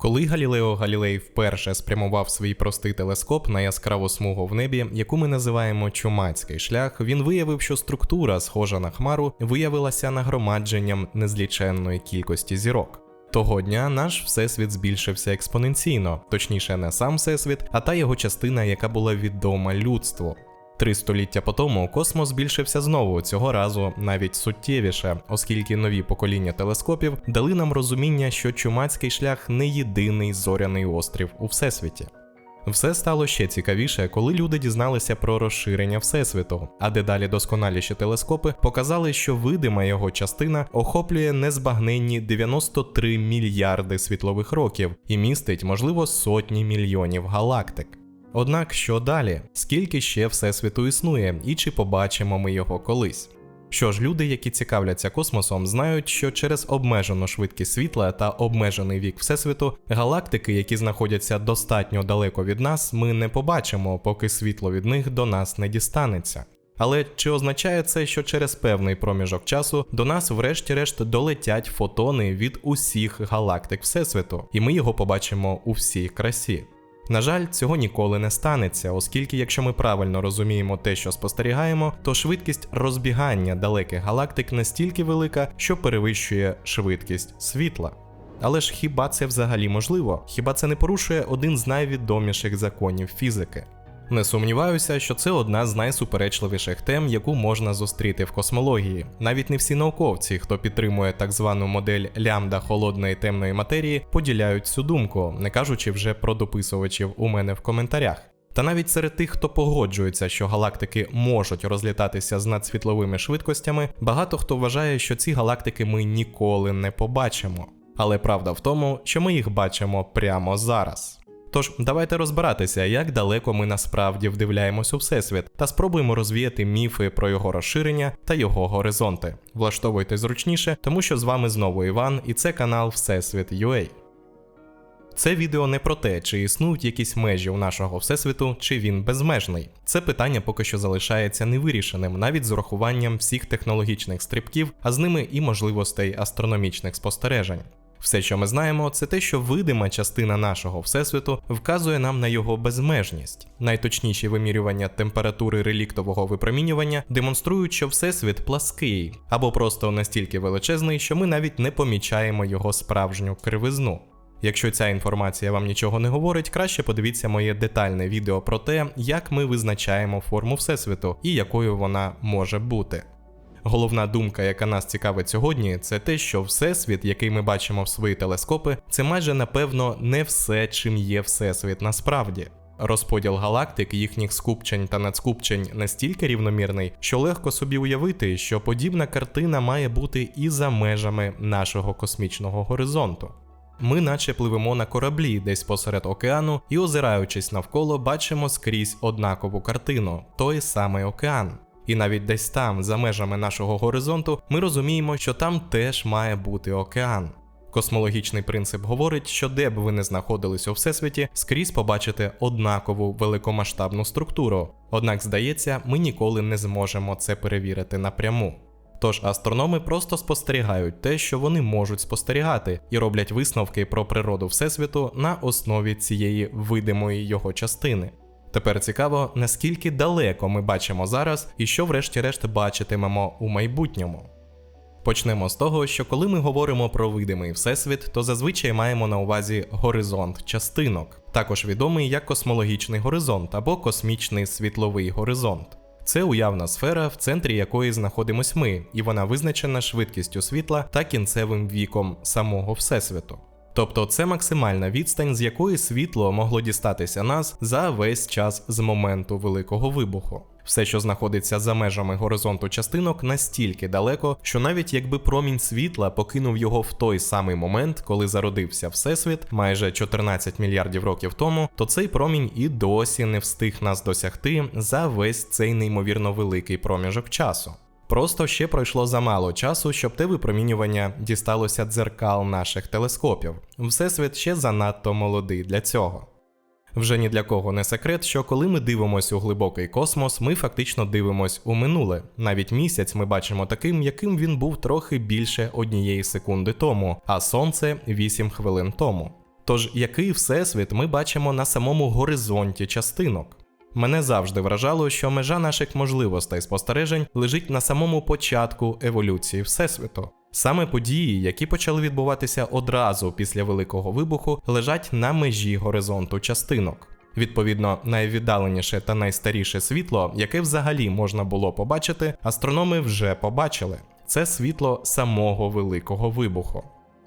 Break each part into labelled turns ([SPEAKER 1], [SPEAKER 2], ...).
[SPEAKER 1] Коли Галілео Галілей вперше спрямував свій простий телескоп на яскраву смугу в небі, яку ми називаємо чумацький шлях, він виявив, що структура, схожа на хмару, виявилася нагромадженням незліченної кількості зірок. Того дня наш всесвіт збільшився експоненційно, точніше, не сам всесвіт, а та його частина, яка була відома людству. Три століття по тому космос збільшився знову, цього разу навіть суттєвіше, оскільки нові покоління телескопів дали нам розуміння, що чумацький шлях не єдиний зоряний острів у всесвіті. Все стало ще цікавіше, коли люди дізналися про розширення всесвіту, а дедалі досконаліші телескопи показали, що видима його частина охоплює незбагненні 93 мільярди світлових років і містить, можливо, сотні мільйонів галактик. Однак що далі? Скільки ще всесвіту існує, і чи побачимо ми його колись? Що ж, люди, які цікавляться космосом, знають, що через обмежену швидкість світла та обмежений вік всесвіту галактики, які знаходяться достатньо далеко від нас, ми не побачимо, поки світло від них до нас не дістанеться. Але чи означає це, що через певний проміжок часу до нас, врешті-решт, долетять фотони від усіх галактик Всесвіту, і ми його побачимо у всій красі? На жаль, цього ніколи не станеться, оскільки, якщо ми правильно розуміємо те, що спостерігаємо, то швидкість розбігання далеких галактик настільки велика, що перевищує швидкість світла. Але ж хіба це взагалі можливо? Хіба це не порушує один з найвідоміших законів фізики? Не сумніваюся, що це одна з найсуперечливіших тем, яку можна зустріти в космології. Навіть не всі науковці, хто підтримує так звану модель лямбда холодної темної матерії, поділяють цю думку, не кажучи вже про дописувачів у мене в коментарях. Та навіть серед тих, хто погоджується, що галактики можуть розлітатися з надсвітловими швидкостями, багато хто вважає, що ці галактики ми ніколи не побачимо. Але правда в тому, що ми їх бачимо прямо зараз. Тож давайте розбиратися, як далеко ми насправді вдивляємось у всесвіт, та спробуємо розвіяти міфи про його розширення та його горизонти. Влаштовуйте зручніше, тому що з вами знову Іван, і це канал Всесвіт UA. Це відео не про те, чи існують якісь межі у нашого всесвіту, чи він безмежний. Це питання поки що залишається невирішеним, навіть з урахуванням всіх технологічних стрибків, а з ними і можливостей астрономічних спостережень. Все, що ми знаємо, це те, що видима частина нашого всесвіту вказує нам на його безмежність. Найточніші вимірювання температури реліктового випромінювання демонструють, що всесвіт плаский або просто настільки величезний, що ми навіть не помічаємо його справжню кривизну. Якщо ця інформація вам нічого не говорить, краще подивіться моє детальне відео про те, як ми визначаємо форму всесвіту і якою вона може бути. Головна думка, яка нас цікавить сьогодні, це те, що всесвіт, який ми бачимо в свої телескопи, це майже напевно не все, чим є всесвіт насправді. Розподіл галактик, їхніх скупчень та надскупчень настільки рівномірний, що легко собі уявити, що подібна картина має бути і за межами нашого космічного горизонту. Ми наче пливемо на кораблі десь посеред океану і, озираючись навколо, бачимо скрізь однакову картину той самий океан. І навіть десь там, за межами нашого горизонту, ми розуміємо, що там теж має бути океан. Космологічний принцип говорить, що де б ви не знаходились у всесвіті, скрізь побачите однакову великомасштабну структуру. Однак, здається, ми ніколи не зможемо це перевірити напряму. Тож астрономи просто спостерігають те, що вони можуть спостерігати, і роблять висновки про природу Всесвіту на основі цієї видимої його частини. Тепер цікаво, наскільки далеко ми бачимо зараз і що, врешті-решт, бачитимемо у майбутньому. Почнемо з того, що коли ми говоримо про видимий всесвіт, то зазвичай маємо на увазі горизонт частинок, також відомий як космологічний горизонт або космічний світловий горизонт. Це уявна сфера, в центрі якої знаходимось ми, і вона визначена швидкістю світла та кінцевим віком самого всесвіту. Тобто це максимальна відстань, з якої світло могло дістатися нас за весь час з моменту великого вибуху. Все, що знаходиться за межами горизонту частинок, настільки далеко, що навіть якби промінь світла покинув його в той самий момент, коли зародився Всесвіт, майже 14 мільярдів років тому, то цей промінь і досі не встиг нас досягти за весь цей неймовірно великий проміжок часу. Просто ще пройшло замало часу, щоб те випромінювання дісталося дзеркал наших телескопів. Всесвіт ще занадто молодий для цього. Вже ні для кого не секрет, що коли ми дивимося у глибокий космос, ми фактично дивимось у минуле. Навіть місяць ми бачимо таким, яким він був трохи більше однієї секунди тому, а сонце 8 хвилин тому. Тож який всесвіт ми бачимо на самому горизонті частинок? Мене завжди вражало, що межа наших можливостей спостережень лежить на самому початку еволюції Всесвіту. Саме події, які почали відбуватися одразу після Великого вибуху, лежать на межі горизонту частинок. Відповідно, найвіддаленіше та найстаріше світло, яке взагалі можна було побачити, астрономи вже побачили. Це світло самого Великого вибуху.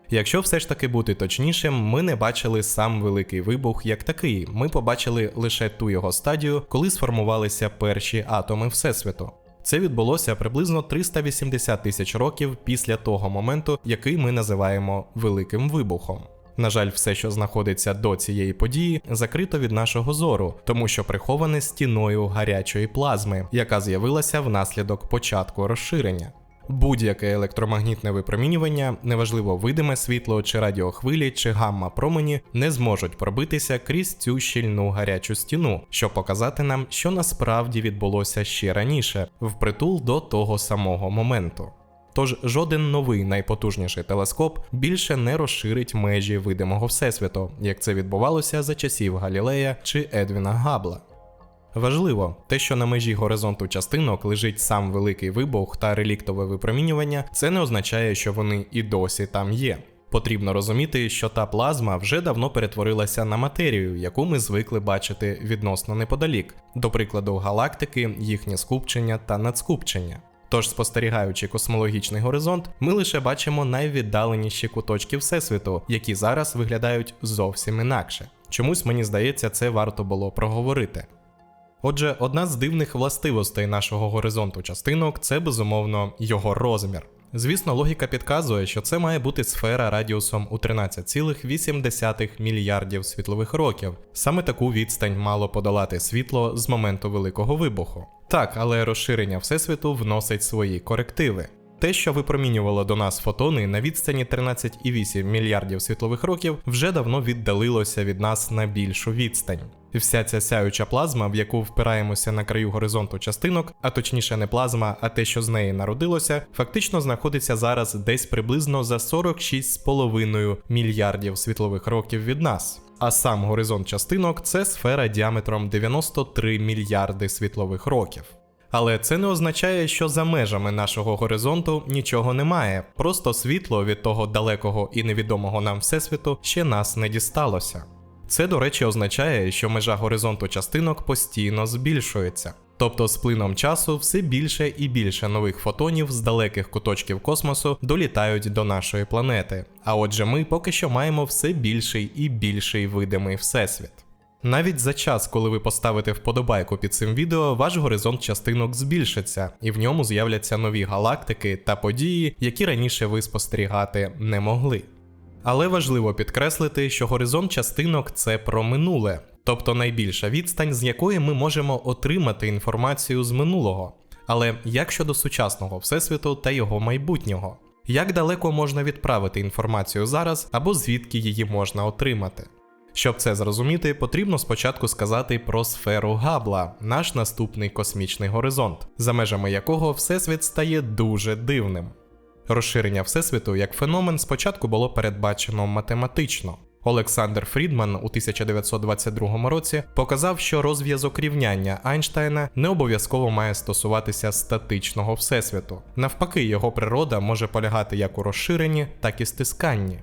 [SPEAKER 1] Якщо все ж таки бути точнішим, ми не бачили сам великий вибух як такий. Ми побачили лише ту його стадію, коли сформувалися перші атоми Всесвіту. Це відбулося приблизно 380 тисяч років після того моменту, який ми називаємо Великим Вибухом. На жаль, все, що знаходиться до цієї події, закрито від нашого зору, тому що приховане стіною гарячої плазми, яка з'явилася внаслідок початку розширення. Будь-яке електромагнітне випромінювання, неважливо видиме світло, чи радіохвилі, чи гамма промені, не зможуть пробитися крізь цю щільну гарячу стіну, щоб показати нам, що насправді відбулося ще раніше, впритул до того самого моменту. Тож жоден новий найпотужніший телескоп більше не розширить межі видимого всесвіту, як це відбувалося за часів Галілея чи Едвіна Габла. Важливо, те, що на межі горизонту частинок лежить сам великий вибух та реліктове випромінювання, це не означає, що вони і досі там є. Потрібно розуміти, що та плазма вже давно перетворилася на матерію, яку ми звикли бачити відносно неподалік, до прикладу, галактики, їхнє скупчення та надскупчення. Тож, спостерігаючи космологічний горизонт, ми лише бачимо найвіддаленіші куточки Всесвіту, які зараз виглядають зовсім інакше. Чомусь мені здається, це варто було проговорити. Отже, одна з дивних властивостей нашого горизонту частинок це безумовно його розмір. Звісно, логіка підказує, що це має бути сфера радіусом у 13,8 мільярдів світлових років. Саме таку відстань мало подолати світло з моменту Великого вибуху. Так, але розширення Всесвіту вносить свої корективи. Те, що випромінювало до нас фотони на відстані 13,8 мільярдів світлових років, вже давно віддалилося від нас на більшу відстань. Вся ця сяюча плазма, в яку впираємося на краю горизонту частинок, а точніше не плазма, а те, що з неї народилося, фактично знаходиться зараз десь приблизно за 46,5 мільярдів світлових років від нас. А сам горизонт частинок це сфера діаметром 93 мільярди світлових років. Але це не означає, що за межами нашого горизонту нічого немає, просто світло від того далекого і невідомого нам всесвіту ще нас не дісталося. Це, до речі, означає, що межа горизонту частинок постійно збільшується. Тобто з плином часу все більше і більше нових фотонів з далеких куточків космосу долітають до нашої планети. А отже, ми поки що маємо все більший і більший видимий всесвіт. Навіть за час, коли ви поставите вподобайку під цим відео, ваш горизонт частинок збільшиться, і в ньому з'являться нові галактики та події, які раніше ви спостерігати не могли. Але важливо підкреслити, що горизонт частинок це про минуле, тобто найбільша відстань, з якої ми можемо отримати інформацію з минулого. Але як щодо сучасного всесвіту та його майбутнього? Як далеко можна відправити інформацію зараз або звідки її можна отримати? Щоб це зрозуміти, потрібно спочатку сказати про сферу Габла, наш наступний космічний горизонт, за межами якого Всесвіт стає дуже дивним. Розширення Всесвіту як феномен спочатку було передбачено математично. Олександр Фрідман у 1922 році показав, що розв'язок рівняння Айнштейна не обов'язково має стосуватися статичного всесвіту. Навпаки, його природа може полягати як у розширенні, так і стисканні.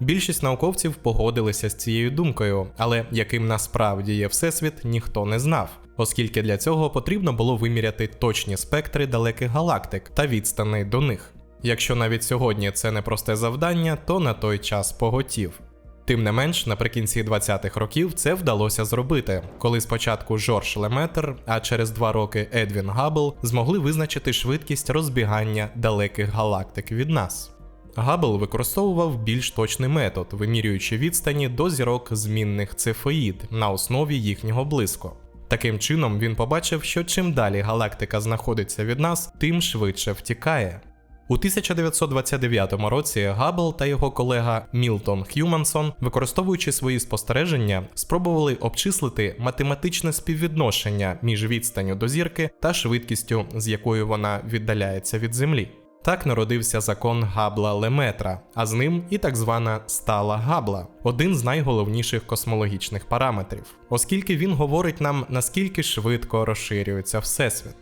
[SPEAKER 1] Більшість науковців погодилися з цією думкою, але яким насправді є всесвіт, ніхто не знав, оскільки для цього потрібно було виміряти точні спектри далеких галактик та відстани до них. Якщо навіть сьогодні це не просте завдання, то на той час поготів. Тим не менш, наприкінці 20-х років це вдалося зробити, коли спочатку Жорж Леметр, а через два роки Едвін Габл змогли визначити швидкість розбігання далеких галактик від нас. Габл використовував більш точний метод, вимірюючи відстані до зірок змінних цефеїд на основі їхнього блиску. Таким чином він побачив, що чим далі галактика знаходиться від нас, тим швидше втікає. У 1929 році Габл та його колега Мілтон Х'юмансон, використовуючи свої спостереження, спробували обчислити математичне співвідношення між відстанню до зірки та швидкістю, з якою вона віддаляється від Землі. Так народився закон Габла Леметра, а з ним і так звана стала Габла, один з найголовніших космологічних параметрів, оскільки він говорить нам наскільки швидко розширюється Всесвіт.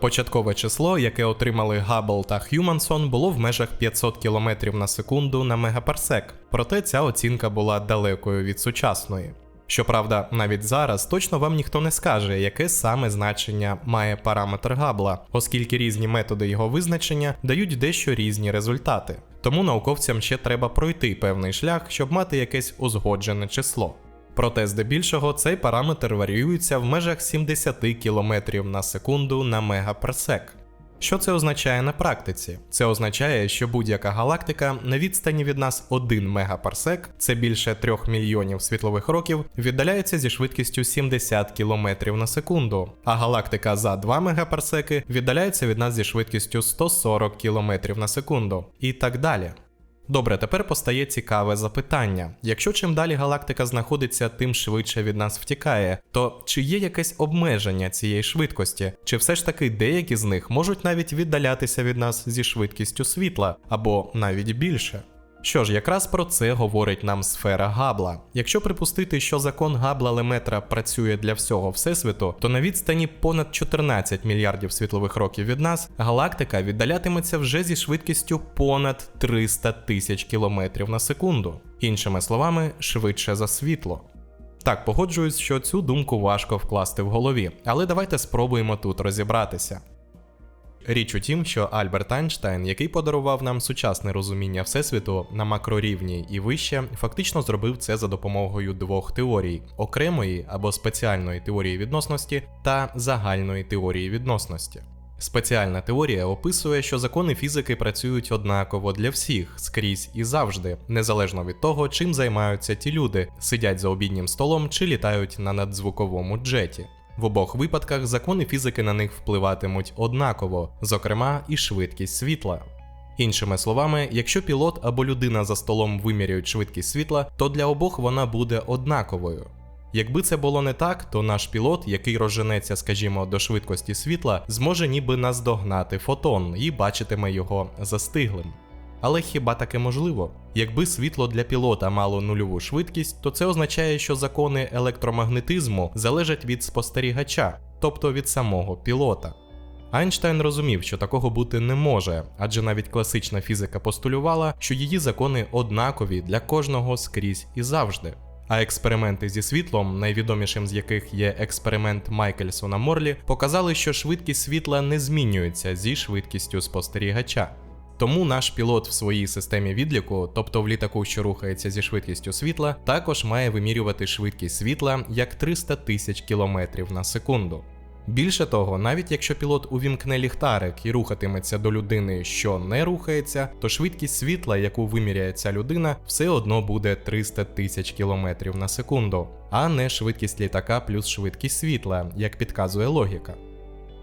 [SPEAKER 1] Початкове число, яке отримали Габл та Х'юмансон, було в межах 500 км на секунду на мегапарсек, проте ця оцінка була далекою від сучасної. Щоправда, навіть зараз точно вам ніхто не скаже, яке саме значення має параметр Габла, оскільки різні методи його визначення дають дещо різні результати. Тому науковцям ще треба пройти певний шлях, щоб мати якесь узгоджене число. Проте, здебільшого, цей параметр варіюється в межах 70 км на секунду на мегапарсек. Що це означає на практиці? Це означає, що будь-яка галактика на відстані від нас 1 мегапарсек, це більше 3 мільйонів світлових років, віддаляється зі швидкістю 70 км на секунду, а галактика за 2 мегапарсеки віддаляється від нас зі швидкістю 140 км на секунду. І так далі. Добре, тепер постає цікаве запитання: якщо чим далі галактика знаходиться, тим швидше від нас втікає, то чи є якесь обмеження цієї швидкості, чи все ж таки деякі з них можуть навіть віддалятися від нас зі швидкістю світла, або навіть більше? Що ж, якраз про це говорить нам сфера Габла. Якщо припустити, що закон Габла Леметра працює для всього Всесвіту, то на відстані понад 14 мільярдів світлових років від нас галактика віддалятиметься вже зі швидкістю понад 300 тисяч кілометрів на секунду. Іншими словами, швидше за світло. Так, погоджуюсь, що цю думку важко вкласти в голові, але давайте спробуємо тут розібратися. Річ у тім, що Альберт Айнштайн, який подарував нам сучасне розуміння Всесвіту на макрорівні і вище, фактично зробив це за допомогою двох теорій: окремої або спеціальної теорії відносності та загальної теорії відносності. Спеціальна теорія описує, що закони фізики працюють однаково для всіх, скрізь і завжди, незалежно від того, чим займаються ті люди, сидять за обіднім столом чи літають на надзвуковому джеті. В обох випадках закони фізики на них впливатимуть однаково, зокрема і швидкість світла. Іншими словами, якщо пілот або людина за столом виміряють швидкість світла, то для обох вона буде однаковою. Якби це було не так, то наш пілот, який розженеться, скажімо, до швидкості світла, зможе ніби наздогнати фотон і бачитиме його застиглим. Але хіба таке можливо? Якби світло для пілота мало нульову швидкість, то це означає, що закони електромагнетизму залежать від спостерігача, тобто від самого пілота. Айнштайн розумів, що такого бути не може, адже навіть класична фізика постулювала, що її закони однакові для кожного скрізь і завжди. А експерименти зі світлом, найвідомішим з яких є експеримент Майкельсона Морлі, показали, що швидкість світла не змінюється зі швидкістю спостерігача. Тому наш пілот в своїй системі відліку, тобто в літаку, що рухається зі швидкістю світла, також має вимірювати швидкість світла як 300 тисяч кілометрів на секунду. Більше того, навіть якщо пілот увімкне ліхтарик і рухатиметься до людини, що не рухається, то швидкість світла, яку виміряє ця людина, все одно буде 300 тисяч кілометрів на секунду, а не швидкість літака плюс швидкість світла, як підказує логіка.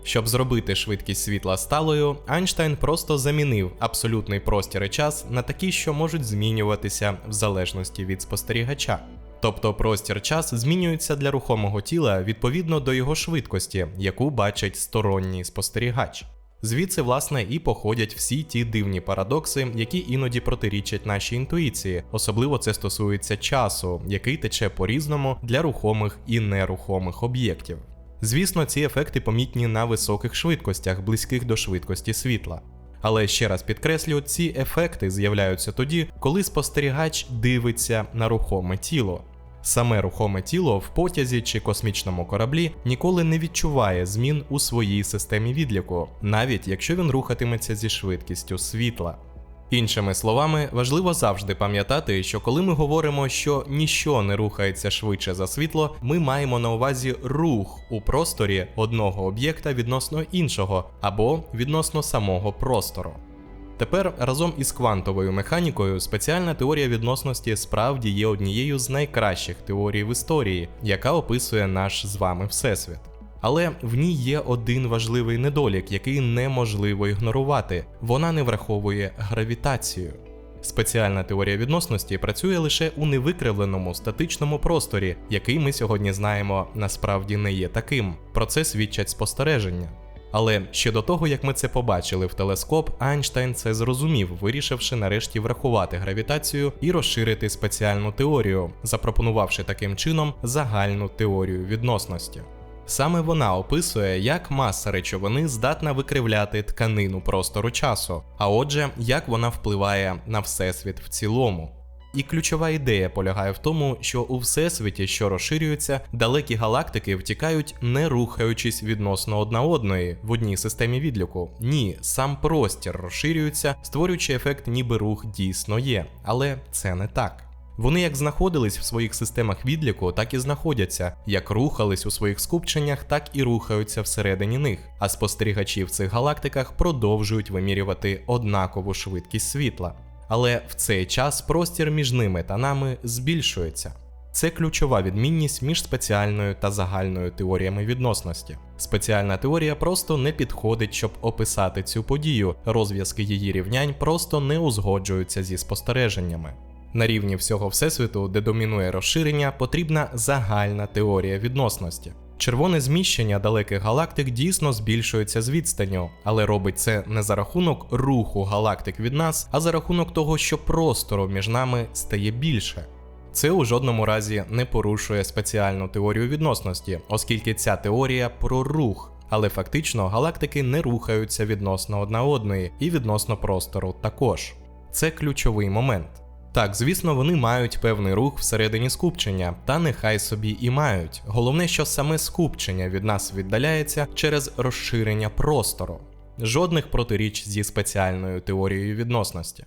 [SPEAKER 1] Щоб зробити швидкість світла сталою, Айнштайн просто замінив абсолютний простір і час на такі, що можуть змінюватися в залежності від спостерігача. Тобто простір час змінюється для рухомого тіла відповідно до його швидкості, яку бачить сторонній спостерігач. Звідси, власне, і походять всі ті дивні парадокси, які іноді протирічать нашій інтуїції, особливо це стосується часу, який тече по-різному для рухомих і нерухомих об'єктів. Звісно, ці ефекти помітні на високих швидкостях, близьких до швидкості світла. Але ще раз підкреслю, ці ефекти з'являються тоді, коли спостерігач дивиться на рухоме тіло. Саме рухоме тіло в потязі чи космічному кораблі ніколи не відчуває змін у своїй системі відліку, навіть якщо він рухатиметься зі швидкістю світла. Іншими словами, важливо завжди пам'ятати, що коли ми говоримо, що ніщо не рухається швидше за світло, ми маємо на увазі рух у просторі одного об'єкта відносно іншого або відносно самого простору. Тепер разом із квантовою механікою спеціальна теорія відносності справді є однією з найкращих теорій в історії, яка описує наш з вами всесвіт. Але в ній є один важливий недолік, який неможливо ігнорувати: вона не враховує гравітацію. Спеціальна теорія відносності працює лише у невикривленому статичному просторі, який ми сьогодні знаємо насправді не є таким. Про це свідчать спостереження. Але ще до того, як ми це побачили в телескоп, Айнштейн це зрозумів, вирішивши нарешті врахувати гравітацію і розширити спеціальну теорію, запропонувавши таким чином загальну теорію відносності. Саме вона описує, як маса речовини здатна викривляти тканину простору часу, а отже, як вона впливає на всесвіт в цілому. І ключова ідея полягає в тому, що у всесвіті, що розширюється, далекі галактики втікають, не рухаючись відносно одна одної в одній системі відліку. Ні, сам простір розширюється, створюючи ефект, ніби рух дійсно є, але це не так. Вони як знаходились в своїх системах відліку, так і знаходяться, як рухались у своїх скупченнях, так і рухаються всередині них. А спостерігачі в цих галактиках продовжують вимірювати однакову швидкість світла. Але в цей час простір між ними та нами збільшується. Це ключова відмінність між спеціальною та загальною теоріями відносності. Спеціальна теорія просто не підходить, щоб описати цю подію, розв'язки її рівнянь просто не узгоджуються зі спостереженнями. На рівні всього всесвіту, де домінує розширення, потрібна загальна теорія відносності. Червоне зміщення далеких галактик дійсно збільшується з відстанню, але робить це не за рахунок руху галактик від нас, а за рахунок того, що простору між нами стає більше. Це у жодному разі не порушує спеціальну теорію відносності, оскільки ця теорія про рух. Але фактично галактики не рухаються відносно одна одної і відносно простору також. Це ключовий момент. Так, звісно, вони мають певний рух всередині скупчення, та нехай собі і мають. Головне, що саме скупчення від нас віддаляється через розширення простору. Жодних протиріч зі спеціальною теорією відносності.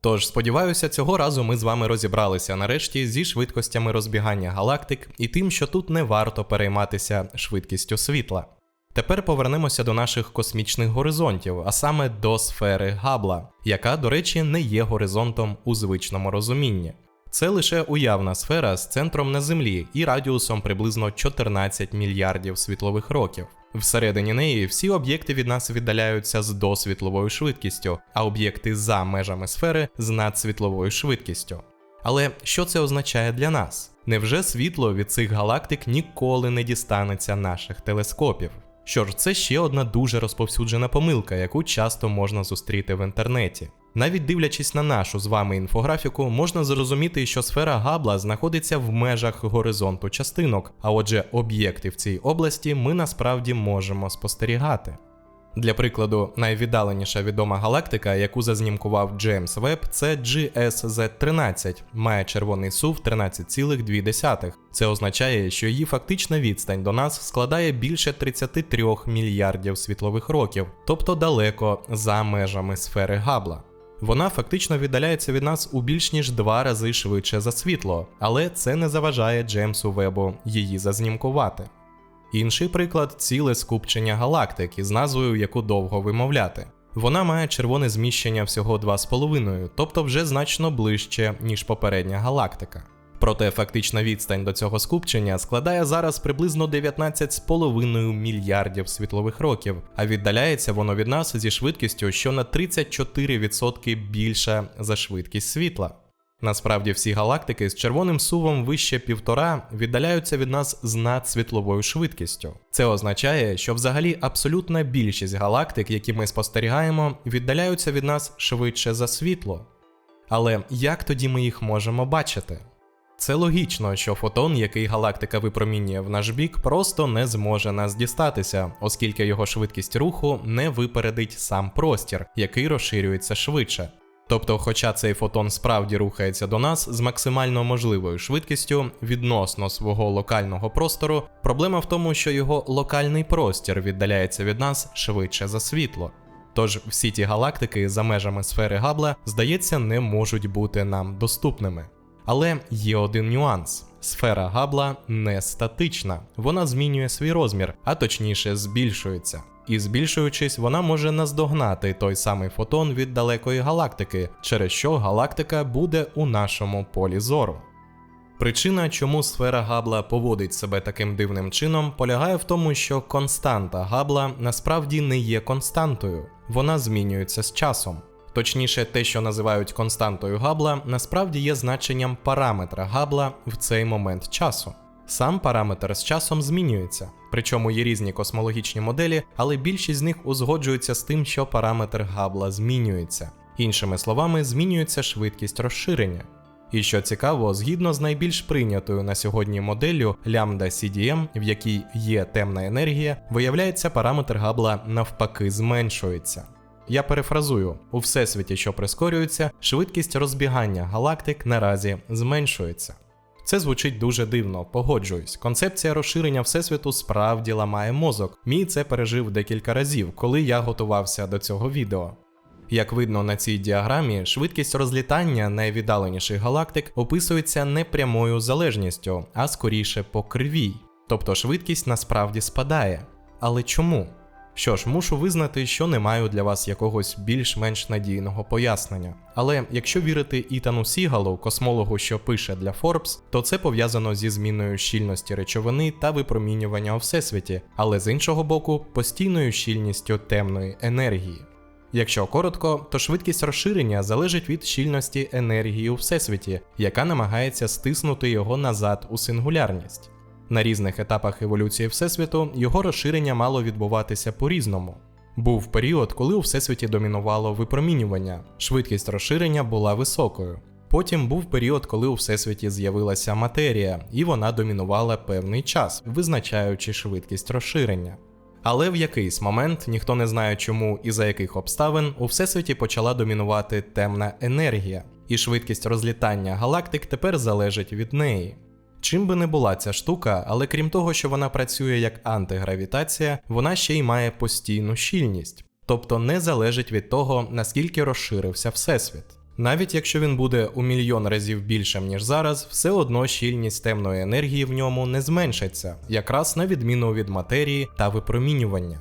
[SPEAKER 1] Тож, сподіваюся, цього разу ми з вами розібралися нарешті зі швидкостями розбігання галактик і тим, що тут не варто перейматися швидкістю світла. Тепер повернемося до наших космічних горизонтів, а саме до сфери Габла, яка, до речі, не є горизонтом у звичному розумінні. Це лише уявна сфера з центром на Землі і радіусом приблизно 14 мільярдів світлових років. Всередині неї всі об'єкти від нас віддаляються з досвітловою швидкістю, а об'єкти за межами сфери з надсвітловою швидкістю. Але що це означає для нас? Невже світло від цих галактик ніколи не дістанеться наших телескопів? Що ж, це ще одна дуже розповсюджена помилка, яку часто можна зустріти в інтернеті. Навіть дивлячись на нашу з вами інфографіку, можна зрозуміти, що сфера Габла знаходиться в межах горизонту частинок, а отже, об'єкти в цій області ми насправді можемо спостерігати. Для прикладу, найвіддаленіша відома галактика, яку зазнімкував Джеймс Веб, це GSZ-13, має червоний сув 13,2. Це означає, що її фактична відстань до нас складає більше 33 мільярдів світлових років, тобто далеко за межами сфери Габла. Вона фактично віддаляється від нас у більш ніж два рази швидше за світло, але це не заважає Джеймсу Вебу її зазнімкувати. Інший приклад ціле скупчення галактик із назвою, яку довго вимовляти. Вона має червоне зміщення всього 2,5, тобто вже значно ближче, ніж попередня галактика. Проте фактична відстань до цього скупчення складає зараз приблизно 19,5 мільярдів світлових років, а віддаляється воно від нас зі швидкістю, що на 34% більша за швидкість світла. Насправді всі галактики з червоним сувом вище півтора віддаляються від нас з надсвітловою швидкістю. Це означає, що взагалі абсолютна більшість галактик, які ми спостерігаємо, віддаляються від нас швидше за світло. Але як тоді ми їх можемо бачити? Це логічно, що фотон, який галактика випромінює в наш бік, просто не зможе нас дістатися, оскільки його швидкість руху не випередить сам простір, який розширюється швидше. Тобто, хоча цей фотон справді рухається до нас з максимально можливою швидкістю відносно свого локального простору, проблема в тому, що його локальний простір віддаляється від нас швидше за світло. Тож всі ті галактики за межами сфери Габла, здається, не можуть бути нам доступними. Але є один нюанс: сфера Габла не статична, вона змінює свій розмір, а точніше збільшується. І збільшуючись, вона може наздогнати той самий фотон від далекої галактики, через що галактика буде у нашому полі зору. Причина, чому сфера Габла поводить себе таким дивним чином, полягає в тому, що константа Габла насправді не є константою, вона змінюється з часом. Точніше, те, що називають константою Габла, насправді є значенням параметра Габла в цей момент часу. Сам параметр з часом змінюється. Причому є різні космологічні моделі, але більшість з них узгоджуються з тим, що параметр Габла змінюється. Іншими словами, змінюється швидкість розширення. І що цікаво, згідно з найбільш прийнятою на сьогодні моделлю лямбда CDM, в якій є темна енергія, виявляється, параметр Габла навпаки зменшується. Я перефразую: у всесвіті, що прискорюється, швидкість розбігання галактик наразі зменшується. Це звучить дуже дивно, погоджуюсь. Концепція розширення всесвіту справді ламає мозок. Мій це пережив декілька разів, коли я готувався до цього відео. Як видно на цій діаграмі, швидкість розлітання найвіддаленіших галактик описується не прямою залежністю, а скоріше по кривій. Тобто швидкість насправді спадає. Але чому? Що ж, мушу визнати, що не маю для вас якогось більш-менш надійного пояснення. Але якщо вірити Ітану Сігалу, космологу, що пише для Forbes, то це пов'язано зі зміною щільності речовини та випромінювання у всесвіті, але з іншого боку, постійною щільністю темної енергії. Якщо коротко, то швидкість розширення залежить від щільності енергії у всесвіті, яка намагається стиснути його назад у сингулярність. На різних етапах еволюції Всесвіту його розширення мало відбуватися по-різному. Був період, коли у всесвіті домінувало випромінювання, швидкість розширення була високою. Потім був період, коли у всесвіті з'явилася матерія, і вона домінувала певний час, визначаючи швидкість розширення. Але в якийсь момент, ніхто не знає чому і за яких обставин, у всесвіті почала домінувати темна енергія, і швидкість розлітання галактик тепер залежить від неї. Чим би не була ця штука, але крім того, що вона працює як антигравітація, вона ще й має постійну щільність, тобто не залежить від того, наскільки розширився всесвіт. Навіть якщо він буде у мільйон разів більшим, ніж зараз, все одно щільність темної енергії в ньому не зменшиться, якраз на відміну від матерії та випромінювання.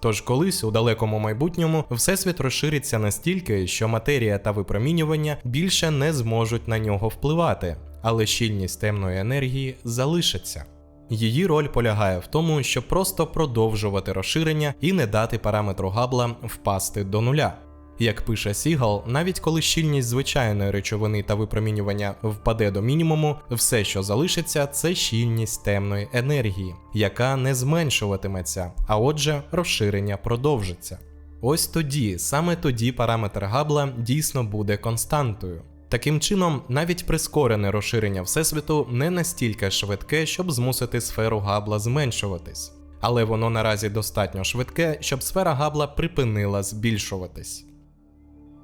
[SPEAKER 1] Тож колись у далекому майбутньому всесвіт розшириться настільки, що матерія та випромінювання більше не зможуть на нього впливати, але щільність темної енергії залишиться. Її роль полягає в тому, щоб просто продовжувати розширення і не дати параметру Габла впасти до нуля. Як пише Сігал, навіть коли щільність звичайної речовини та випромінювання впаде до мінімуму, все, що залишиться, це щільність темної енергії, яка не зменшуватиметься, а отже, розширення продовжиться. Ось тоді, саме тоді параметр Габла дійсно буде константою. Таким чином, навіть прискорене розширення Всесвіту не настільки швидке, щоб змусити сферу Габла зменшуватись, але воно наразі достатньо швидке, щоб сфера Габла припинила збільшуватись.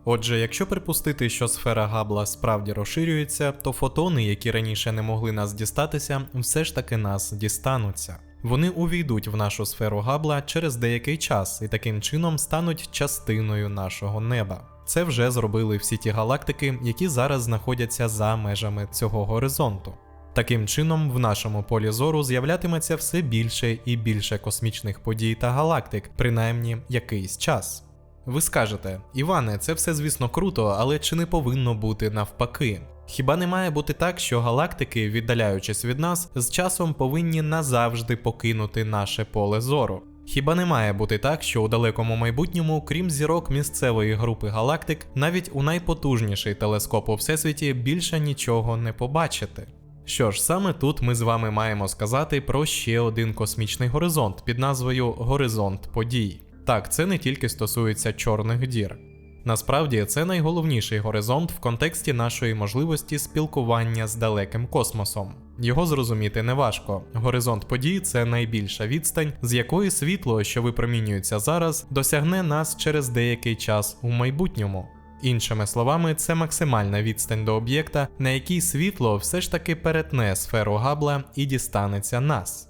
[SPEAKER 1] Отже, якщо припустити, що сфера Габла справді розширюється, то фотони, які раніше не могли нас дістатися, все ж таки нас дістануться. Вони увійдуть в нашу сферу Габла через деякий час і таким чином стануть частиною нашого неба. Це вже зробили всі ті галактики, які зараз знаходяться за межами цього горизонту. Таким чином, в нашому полі зору з'являтиметься все більше і більше космічних подій та галактик, принаймні якийсь час. Ви скажете, Іване, це все звісно круто, але чи не повинно бути навпаки? Хіба не має бути так, що галактики, віддаляючись від нас, з часом повинні назавжди покинути наше поле зору? Хіба не має бути так, що у далекому майбутньому, крім зірок місцевої групи галактик, навіть у найпотужніший телескоп у всесвіті більше нічого не побачити? Що ж, саме тут ми з вами маємо сказати про ще один космічний горизонт під назвою Горизонт подій. Так, це не тільки стосується чорних дір. Насправді, це найголовніший горизонт в контексті нашої можливості спілкування з далеким космосом. Його зрозуміти неважко. Горизонт подій це найбільша відстань, з якої світло, що випромінюється зараз, досягне нас через деякий час у майбутньому. Іншими словами, це максимальна відстань до об'єкта, на якій світло все ж таки перетне сферу Габла і дістанеться нас.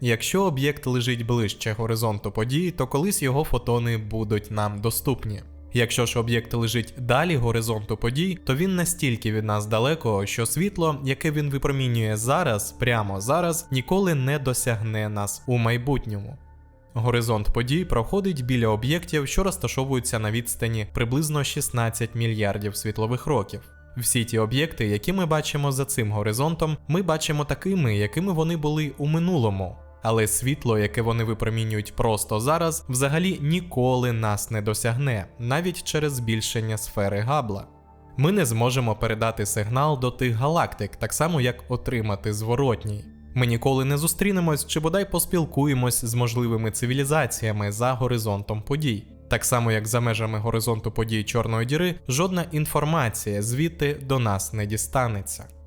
[SPEAKER 1] Якщо об'єкт лежить ближче горизонту подій, то колись його фотони будуть нам доступні. Якщо ж об'єкт лежить далі горизонту подій, то він настільки від нас далеко, що світло, яке він випромінює зараз, прямо зараз, ніколи не досягне нас у майбутньому. Горизонт подій проходить біля об'єктів, що розташовуються на відстані приблизно 16 мільярдів світлових років. Всі ті об'єкти, які ми бачимо за цим горизонтом, ми бачимо такими, якими вони були у минулому. Але світло, яке вони випромінюють просто зараз, взагалі ніколи нас не досягне, навіть через збільшення сфери Габла. Ми не зможемо передати сигнал до тих галактик, так само як отримати зворотній. Ми ніколи не зустрінемось чи бодай поспілкуємось з можливими цивілізаціями за горизонтом подій. Так само, як за межами горизонту подій Чорної діри, жодна інформація звідти до нас не дістанеться.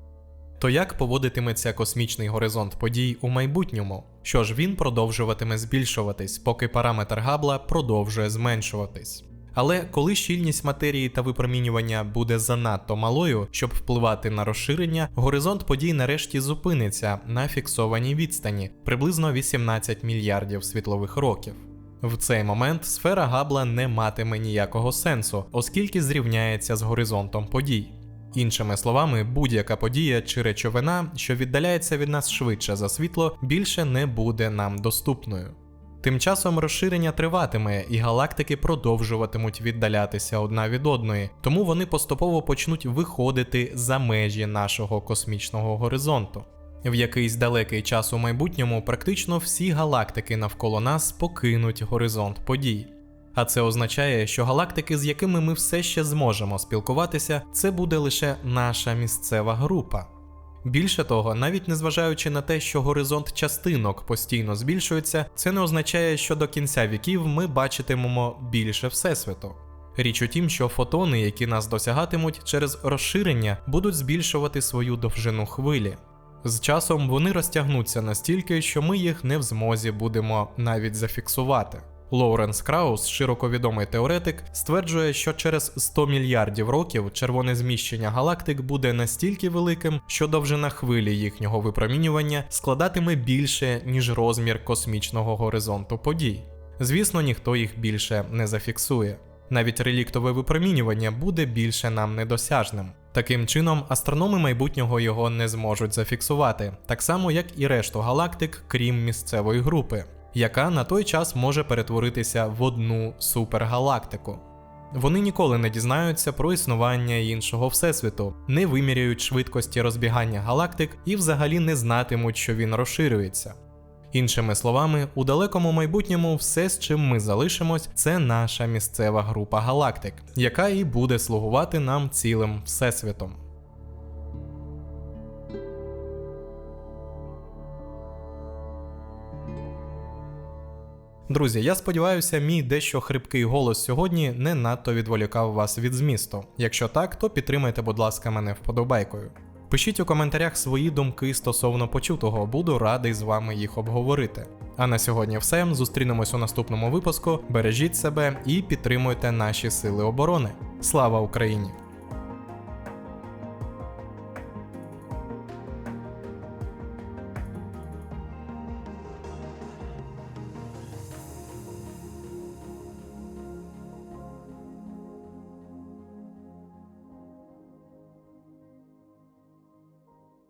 [SPEAKER 1] То як поводитиметься космічний горизонт подій у майбутньому? Що ж він продовжуватиме збільшуватись, поки параметр Габла продовжує зменшуватись. Але коли щільність матерії та випромінювання буде занадто малою, щоб впливати на розширення, горизонт подій нарешті зупиниться на фіксованій відстані приблизно 18 мільярдів світлових років. В цей момент сфера Габла не матиме ніякого сенсу, оскільки зрівняється з горизонтом подій. Іншими словами, будь-яка подія чи речовина, що віддаляється від нас швидше за світло, більше не буде нам доступною. Тим часом розширення триватиме, і галактики продовжуватимуть віддалятися одна від одної, тому вони поступово почнуть виходити за межі нашого космічного горизонту. В якийсь далекий час у майбутньому практично всі галактики навколо нас покинуть горизонт подій. А це означає, що галактики, з якими ми все ще зможемо спілкуватися, це буде лише наша місцева група. Більше того, навіть незважаючи на те, що горизонт частинок постійно збільшується, це не означає, що до кінця віків ми бачитимемо більше всесвіту. Річ у тім, що фотони, які нас досягатимуть через розширення, будуть збільшувати свою довжину хвилі. З часом вони розтягнуться настільки, що ми їх не в змозі будемо навіть зафіксувати. Лоуренс Краус, широко відомий теоретик, стверджує, що через 100 мільярдів років червоне зміщення галактик буде настільки великим, що довжина хвилі їхнього випромінювання складатиме більше, ніж розмір космічного горизонту подій. Звісно, ніхто їх більше не зафіксує. Навіть реліктове випромінювання буде більше нам недосяжним. Таким чином, астрономи майбутнього його не зможуть зафіксувати, так само як і решту галактик, крім місцевої групи, яка на той час може перетворитися в одну супергалактику. Вони ніколи не дізнаються про існування іншого всесвіту, не виміряють швидкості розбігання галактик і взагалі не знатимуть, що він розширюється. Іншими словами, у далекому майбутньому все, з чим ми залишимось, це наша місцева група галактик, яка і буде слугувати нам цілим всесвітом. Друзі, я сподіваюся, мій дещо хрипкий голос сьогодні не надто відволікав вас від змісту. Якщо так, то підтримайте, будь ласка, мене вподобайкою. Пишіть у коментарях свої думки стосовно почутого, буду радий з вами їх обговорити. А на сьогодні все. Зустрінемось у наступному випуску. Бережіть себе і підтримуйте наші сили оборони. Слава Україні!